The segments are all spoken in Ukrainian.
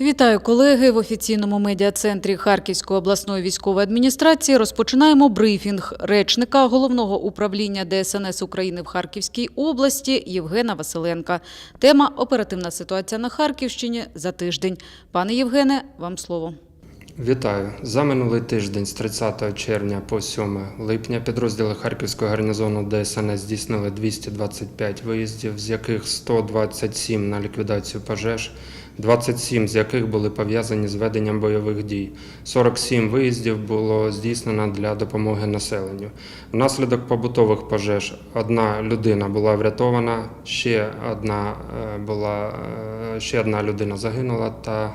Вітаю колеги в офіційному медіа-центрі Харківської обласної військової адміністрації. Розпочинаємо брифінг речника головного управління ДСНС України в Харківській області Євгена Василенка. Тема оперативна ситуація на Харківщині за тиждень. Пане Євгене, вам слово. Вітаю! За минулий тиждень з 30 червня по 7 липня підрозділи Харківського гарнізону ДСНС здійснили 225 виїздів, з яких 127 на ліквідацію пожеж, 27 з яких були пов'язані з веденням бойових дій. 47 виїздів було здійснено для допомоги населенню. Внаслідок побутових пожеж одна людина була врятована, ще одна е, була е, ще одна людина загинула та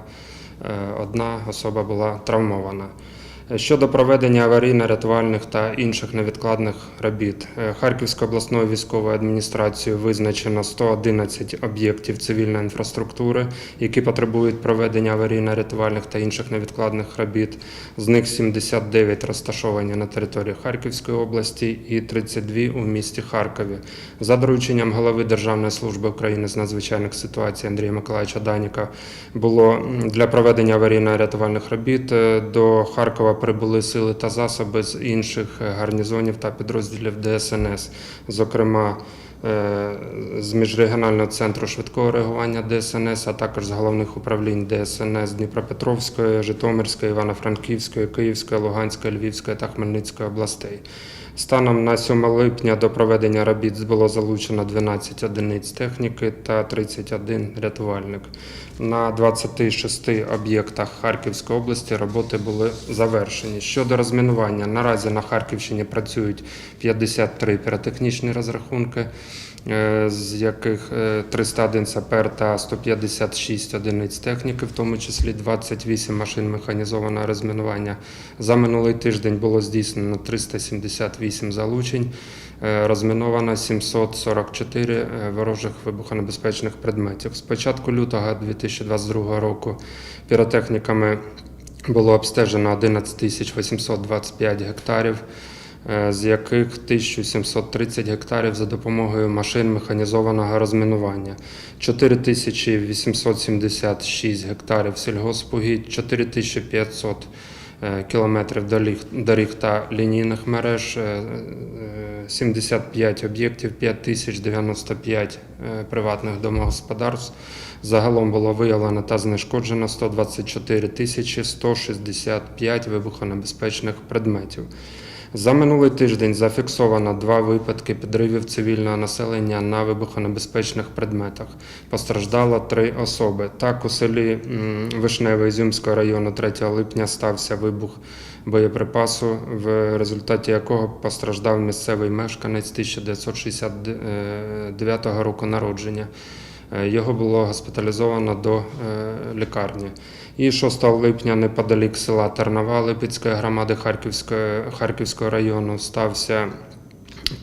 Одна особа була травмована. Щодо проведення аварійно-рятувальних та інших невідкладних робіт, е, Харківською обласною військовою адміністрацією визначено 111 об'єктів цивільної інфраструктури, які потребують проведення аварійно-рятувальних та інших невідкладних робіт. З них 79 розташовані на території Харківської області і 32 у місті Харкові. За дорученням голови Державної служби України з надзвичайних ситуацій Андрія Миколаївича Даніка було для проведення аварійно-рятувальних робіт е, до Харкова прибули сили та засоби з інших е, гарнізонів та підрозділів ДСНС, зокрема. е, З міжрегіонального центру швидкого реагування ДСНС, а також з головних управлінь ДСНС Дніпропетровської, Житомирської, Івано-Франківської, Київської, Луганської, Львівської та Хмельницької областей. Станом на 7 липня до проведення робіт було залучено 12 одиниць техніки та 31 рятувальник. На 26 об'єктах Харківської області роботи були завершені. Щодо розмінування, наразі на Харківщині працюють 53 піротехнічні розрахунки, з яких е, 301 сапер та 156 одиниць техніки, в тому числі 28 машин механізованого розмінування. За минулий тиждень було здійснено 378 залучень, е, розміновано 744 е, ворожих вибухонебезпечних предметів. З початку лютого 2022 року піротехніками було обстежено 11 825 гектарів, е, з яких 1730 гектарів за допомогою машин механізованого розмінування, 4876 гектарів сільгоспугідь, 4500 е, кілометрів доріг, та лінійних мереж, е, е, 75 об'єктів, 5095 е, приватних домогосподарств. Загалом було виявлено та знешкоджено 124 тисячі 165 вибухонебезпечних предметів. За минулий тиждень зафіксовано два випадки підривів цивільного населення на вибухонебезпечних предметах. Постраждало три особи. Так, у селі Вишневе Ізюмського району 3 липня стався вибух боєприпасу, в результаті якого постраждав місцевий мешканець 1969 року народження. Е, Його було госпіталізовано до е, лікарні. І 6 липня неподалік села Тернова Липецької громади Харківської, Харківського району стався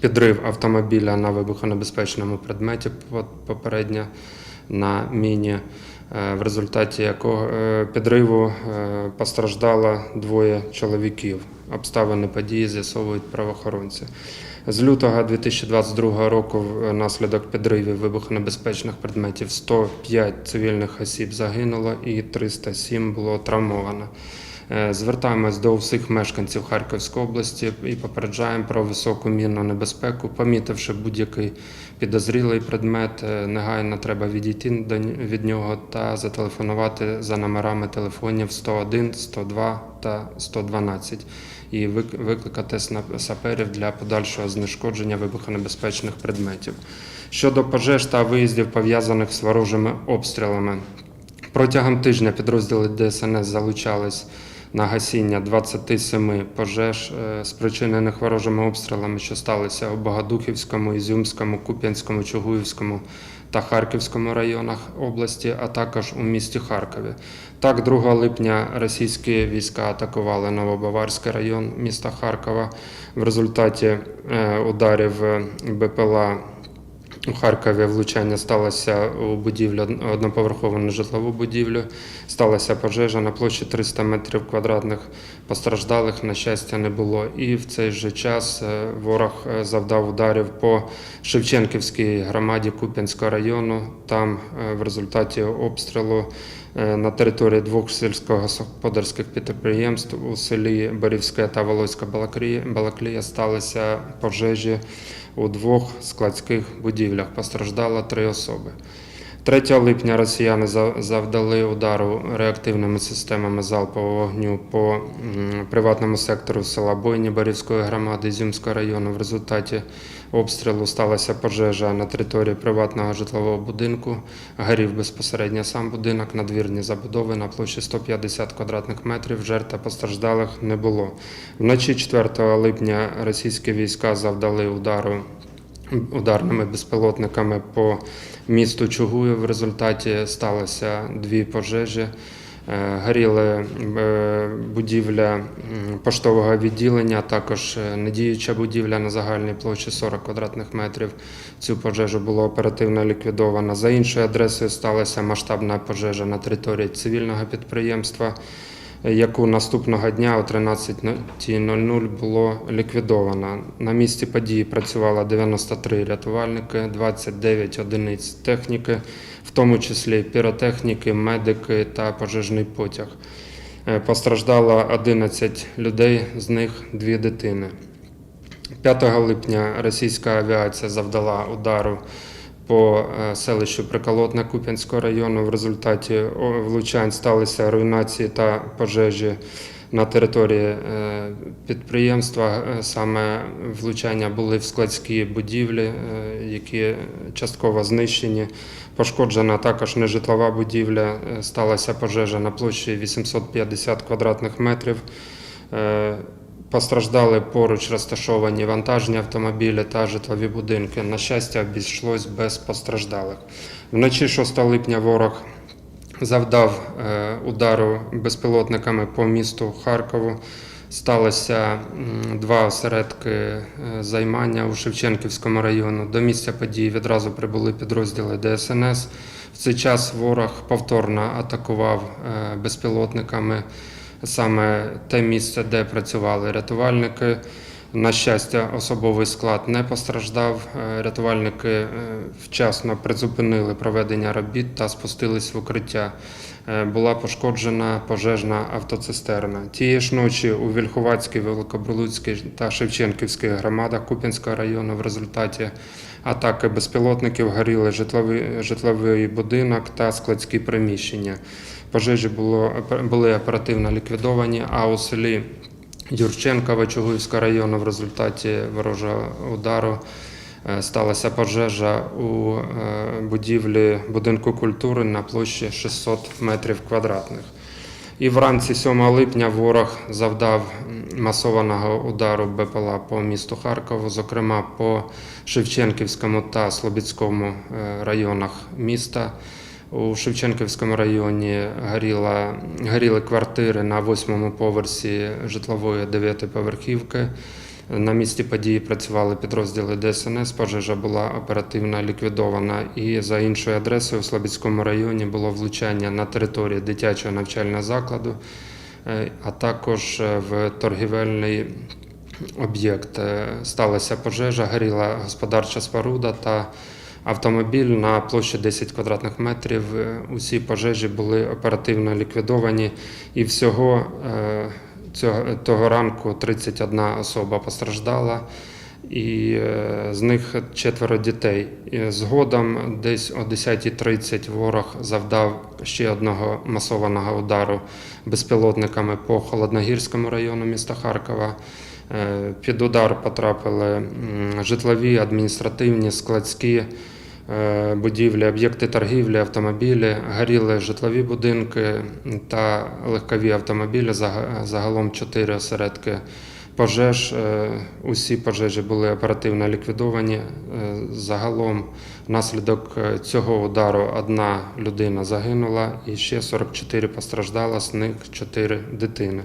підрив автомобіля на вибухонебезпечному предметі попередньо на міні. е, В результаті якого е, підриву е, постраждало двоє чоловіків. Обставини події з'ясовують правоохоронці. З лютого 2022 року внаслідок підривів вибухонебезпечних предметів 105 цивільних осіб загинуло і 307 було травмовано. Е, Звертаємось до всіх мешканців Харківської області і попереджаємо про високу мінну небезпеку. Помітивши будь-який підозрілий предмет, е, негайно треба відійти від нього та зателефонувати за номерами телефонів 101, 102 та 112 і викликати саперів для подальшого знешкодження вибухонебезпечних предметів. Щодо пожеж та виїздів пов'язаних з ворожими обстрілами, протягом тижня підрозділи ДСНС залучались на гасіння 27 пожеж, е, спричинених ворожими обстрілами, що сталися у Богодухівському, Ізюмському, Куп'янському, Чугуївському та Харківському районах області, а також у місті Харкові. Так, 2 липня російські війська атакували Новобаварський район міста Харкова. В результаті е, ударів е, БПЛА у Харкові влучання сталося у будівлю одноповерхову житлову будівлю. Сталася пожежа на площі 300 метрів квадратних. Постраждалих, на щастя, не було. І в цей же час е, ворог е, завдав ударів по Шевченківській громаді Куп'янського району. Там е, в результаті обстрілу на території двох сільськогосподарських підприємств у селі Борівське та Волоська Балаклія- сталися пожежі у двох складських будівлях. Постраждало три особи. 3 липня росіяни за- завдали удару реактивними системами залпового вогню по приватному сектору села Бойні Борівської громади Ізюмського району. В результаті обстрілу сталася пожежа на території приватного житлового будинку. Горів безпосередньо сам будинок, надвірні забудови на площі 150 квадратних метрів. Жертв та постраждалих не було. Вночі 4 липня російські війська завдали удару ударними безпілотниками по місту Чугуїв. В результаті сталося дві пожежі. Е, Горіли е, будівля поштового відділення, також е, недіюча будівля на загальній площі 40 квадратних метрів. Цю пожежу було оперативно ліквідовано. За іншою адресою сталася масштабна пожежа на території цивільного підприємства, яку наступного дня о 13.00 було ліквідовано. На місці події працювало 93 рятувальники, 29 одиниць техніки, в тому числі піротехніки, медики та пожежний потяг. Е, Постраждало 11 людей, з них дві дитини. 5 липня російська авіація завдала удару по е, селищу Приколотне Куп'янського району. В результаті влучань сталися руйнації та пожежі на території е, підприємства. Е, Саме влучання були в складські будівлі, які частково знищені. Пошкоджена також нежитлова будівля. Сталася пожежа на площі 850 квадратних метрів. Постраждали поруч розташовані вантажні автомобілі та житлові будинки. На щастя, обійшлось без постраждалих. Вночі 6 липня ворог завдав е, удару безпілотниками по місту Харкову. Сталося два осередки е, займання у Шевченківському району. До місця події відразу прибули підрозділи ДСНС. В цей час ворог повторно атакував е, безпілотниками саме те місце, де працювали рятувальники. На щастя, особовий склад не постраждав. Е, Рятувальники е, вчасно призупинили проведення робіт та спустились в укриття. Е, Була пошкоджена пожежна автоцистерна. Тієї ж ночі у Вільховацькій, Великобрулуцькій та Шевченківській громадах Куп'янського району в результаті атаки безпілотників горіли житловий, житловий будинок та складські приміщення. Пожежі було, були оперативно ліквідовані, а у селі Юрченкове Чугуївського району в результаті ворожого удару сталася пожежа у е, будівлі будинку культури на площі 600 метрів квадратних. І вранці 7 липня ворог завдав масованого удару БПЛА по місту Харкову, зокрема по Шевченківському та Слобідському е, районах міста. У Шевченківському районі горіла, горіли квартири на восьмому поверсі житлової дев'ятиповерхівки. На місці події працювали підрозділи ДСНС. Пожежа була оперативно ліквідована. І за іншою адресою у Слобідському районі було влучання на території дитячого навчального закладу, е, а також е, в торгівельний об'єкт. Е, Сталася пожежа, горіла господарча споруда та автомобіль на площі 10 квадратних метрів. Усі пожежі були оперативно ліквідовані, і всього того ранку 31 особа постраждала. І е, з них четверо дітей. Згодом, десь о 10.30 ворог завдав ще одного масованого удару безпілотниками по Холодногірському району міста Харкова. Е, Під удар потрапили житлові, адміністративні, складські будівлі, об'єкти торгівлі, автомобілі, горіли житлові будинки та легкові автомобілі. Загалом чотири осередки пожеж. Е, Усі пожежі були оперативно ліквідовані. Е, Загалом внаслідок е, цього удару одна людина загинула і ще 44 постраждала, з них 4 дитини.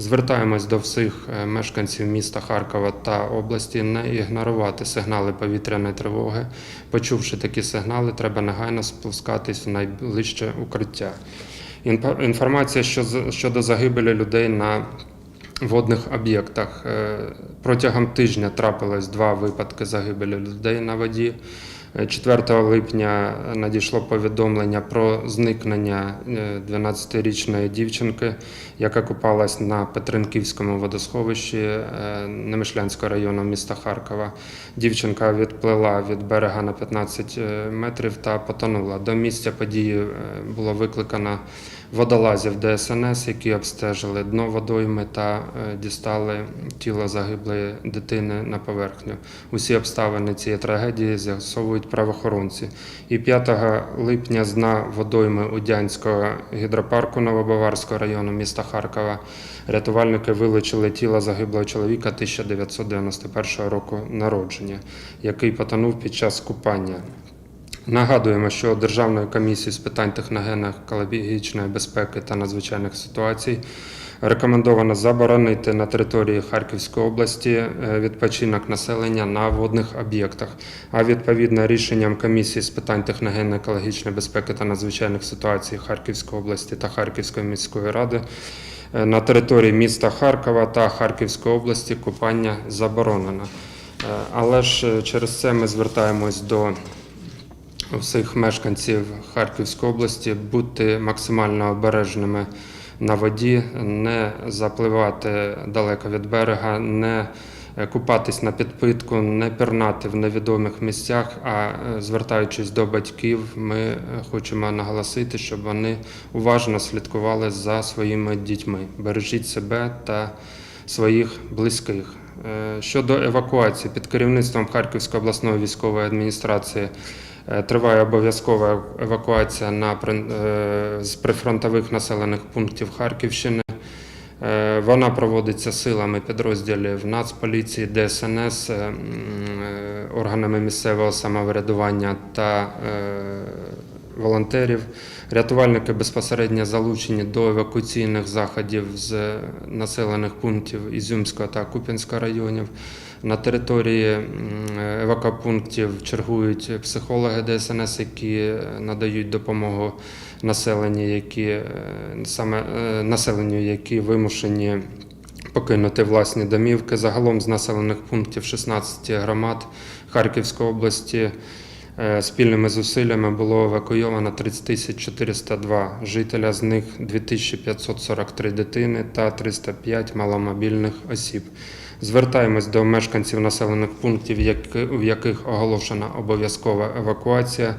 Звертаємось до всіх е, мешканців міста Харкова та області не ігнорувати сигнали повітряної тривоги. Почувши такі сигнали, треба негайно спускатись в найближче укриття. Інформація щодо загибелі людей на водних об'єктах. Е, Протягом тижня трапилось два випадки загибелі людей на воді. Е, 4 липня надійшло повідомлення про зникнення е, 12-річної дівчинки, яка купалась на Петренківському водосховищі е, Немишлянського району міста Харкова. Дівчинка відплила від берега на 15 метрів та потонула. До місця події е, було викликано водолазів ДСНС, які обстежили дно водойми та е, дістали тіло загиблої дитини на поверхню. Усі обставини цієї трагедії з'ясовують правоохоронці. І 5 липня з дна водойми Удянського гідропарку Новобаварського району міста Харкова рятувальники вилучили тіло загиблого чоловіка 1991 року народження, який потонув під час купання. Нагадуємо, що Державною комісією з питань техногенно-екологічної безпеки та надзвичайних ситуацій рекомендовано заборонити на території Харківської області е, відпочинок населення на водних об'єктах. А відповідно рішенням комісії з питань техногенно-екологічної безпеки та надзвичайних ситуацій Харківської області та Харківської міської ради е, на території міста Харкова та Харківської області купання заборонено. Е, Але ж через це ми звертаємось до всіх мешканців Харківської області бути максимально обережними на воді, не запливати далеко від берега, не е, купатись на підпитку, не пірнати в невідомих місцях. А е, звертаючись до батьків, ми е, хочемо наголосити, щоб вони уважно слідкували за своїми дітьми. Бережіть себе та своїх близьких. Щодо евакуації, під керівництвом Харківської обласної військової адміністрації триває обов'язкова евакуація на, е, з прифронтових населених пунктів Харківщини. Е, Вона проводиться силами підрозділів Нацполіції, ДСНС, е, е, органами місцевого самоврядування та е, волонтерів. Рятувальники безпосередньо залучені до евакуаційних заходів з населених пунктів Ізюмського та Куп'янського районів. На території евакопунктів чергують психологи ДСНС, які надають допомогу населенню, які е, саме е, населенню, які вимушені покинути власні домівки. Загалом з населених пунктів 16 громад Харківської області е, спільними зусиллями було евакуйовано 30 тисяч 402 жителя, з них 2543 дитини та 305 маломобільних осіб. Звертаємось до мешканців населених пунктів, в яких оголошена обов'язкова евакуація.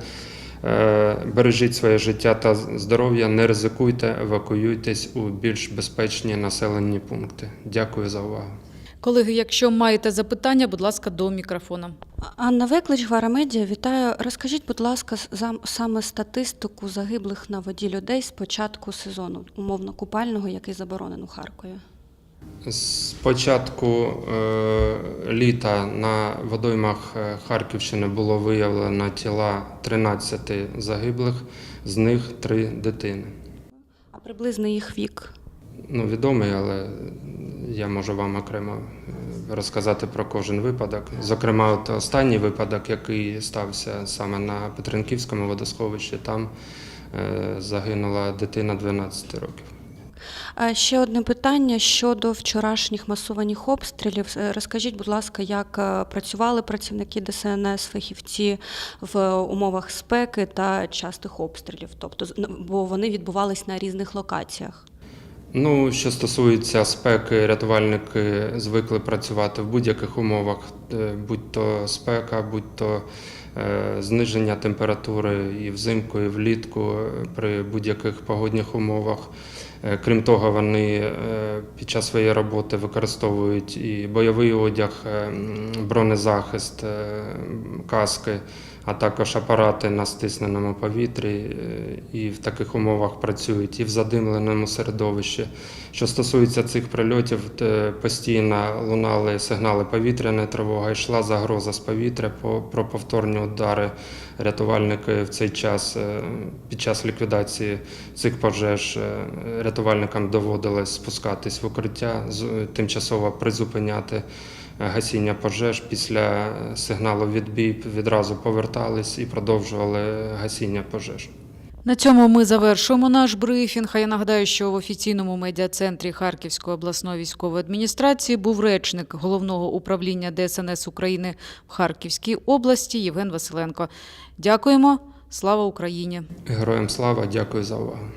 Е, Бережіть своє життя та здоров'я, не ризикуйте, евакуюйтесь у більш безпечні населені пункти. Дякую за увагу. Колеги, якщо маєте запитання, будь ласка, до мікрофона. Анна Виклич, Гвара Медіа, вітаю. Розкажіть, будь ласка, саме статистику загиблих на воді людей з початку сезону умовно купального, який заборонений у Харкові. З початку е, літа на водоймах е, Харківщини було виявлено тіла 13 загиблих, з них 3 дитини. А приблизний їх вік. Ну, відомий, але я можу вам окремо е, розказати про кожен випадок. Зокрема, от останній випадок, який стався саме на Петренківському водосховищі, там загинула дитина 12 років. А ще одне питання щодо вчорашніх масованих обстрілів. Е, Розкажіть, будь ласка, як е, працювали працівники ДСНС, фахівці в умовах спеки та частих обстрілів? Тобто, з- бо вони відбувались на різних локаціях. Ну, що стосується спеки, рятувальники звикли працювати в будь-яких умовах, е, будь то спека, будь то е, зниження температури і взимку, і влітку е, при будь-яких погодних умовах. Е, Крім того, вони е, під час своєї роботи використовують і бойовий одяг, е, бронезахист, каски, а також апарати на стисненому повітрі, е, і в таких умовах працюють і в задимленому середовищі. Що стосується цих прильотів, постійно лунали сигнали повітряної тривоги, йшла загроза з повітря по- про повторні удари. Рятувальники в цей час е, під час ліквідації цих пожеж е, рятувальникам доводилось спускатись в укриття, тимчасово призупиняти гасіння пожеж. Після е, сигналу відбій відразу повертались і продовжували гасіння пожеж. На цьому ми завершуємо наш брифінг. А я нагадаю, що в офіційному медіа-центрі Харківської обласної військової адміністрації був речник головного управління ДСНС України в Харківській області Євген Василенко. Дякуємо. Слава Україні! Героям слава, дякую за увагу.